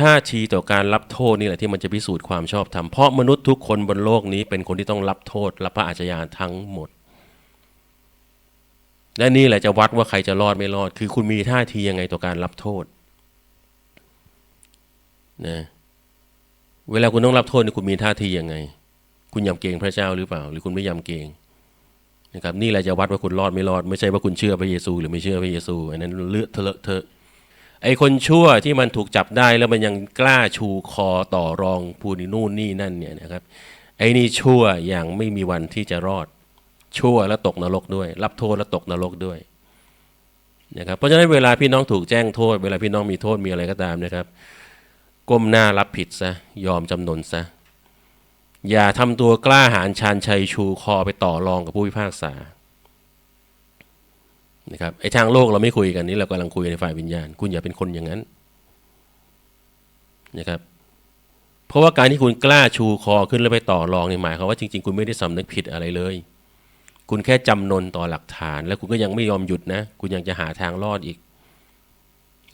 ท่าทีต่อการรับโทษนี่แหละที่มันจะพิสูจน์ความชอบธรรมเพราะมนุษย์ทุกคนบนโลกนี้เป็นคนที่ต้องรับโทษรับพระอาชญาทั้งหมด และนี่แหละจะวัดว่าใครจะรอดไม่รอด คือคุณมีท่าทียังไงต่อการรับโทษนะเวลาคุณต้องรับโทษนี่คุณมีท่าทียังไง คุณยำเกรงพระเจ้าหรือเปล่า หรือคุณไม่ยำเกรงนะครับ นี่แหละจะวัดว่าคุณรอดไม่รอด ไม่ใช่ว่าคุณเชื่อพระเยซู หรือไม่เชื่อพระเยซูอันนั้นเลือะเทอะเทอะ ไอ้คนชั่วที่มันถูกจับได้แล้วมันยังกล้าชูคอต่อรองพูนี่นู่นนี่นั่นเนี่ยนะครับไอ้นี่ชั่วอย่างไม่มีวันที่จะรอด ชั่วแล้วตกนรกด้วย รับโทษแล้วตกนรกด้วยนะครับเพราะฉะนั้นเวลาพี่น้องถูกแจ้งโทษ เวลาพี่น้องมีโทษมีอะไรก็ตามนะครับ ก้มหน้ารับผิดซะยอมจำนนซะอย่าทำตัวกล้าหาญชาญชัยชูคอไปต่อรองกับผู้พิพากษา นะครับไอ้ทางโลกเราไม่คุยกันนี่เรากำลังคุยในฝ่ายวิญญาณ คุณอย่าเป็นคนอย่างนั้นนะครับเพราะว่าการที่คุณกล้าชูคอขึ้นแล้วไปต่อรองนี่หมายความว่าจริงๆ คุณไม่ได้สำนึกผิดอะไรเลย คุณแค่จำนนต่อหลักฐาน แล้วคุณก็ยังไม่ยอมหยุดนะ คุณยังจะหาทางรอดอีก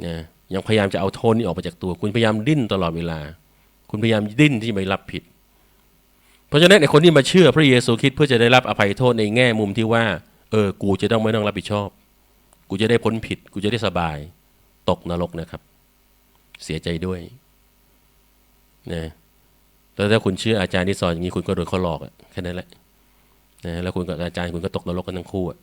นะยังพยายามจะเอาโทษนี้ออกไปจากตัว คุณพยายามดิ้นตลอดเวลา คุณพยายามดิ้นที่จะไม่รับผิด เพราะฉะนั้นไอ้คนที่มาเชื่อพระเยซูคริสต์เพื่อจะได้รับอภัยโทษในแง่มุมที่ว่า เออ กูจะต้องไม่ต้องรับผิดชอบ กูจะได้พ้นผิด กูจะได้สบาย ตกนรกนะครับ เสียใจด้วยนะแล้วถ้าคุณเชื่ออาจารย์ที่สอนอย่างนี้คุณก็โดนเขาหลอกอะแค่นั้นแหละนะแล้วคุณกับอาจารย์คุณก็ตกนรกกันทั้งคู่อะ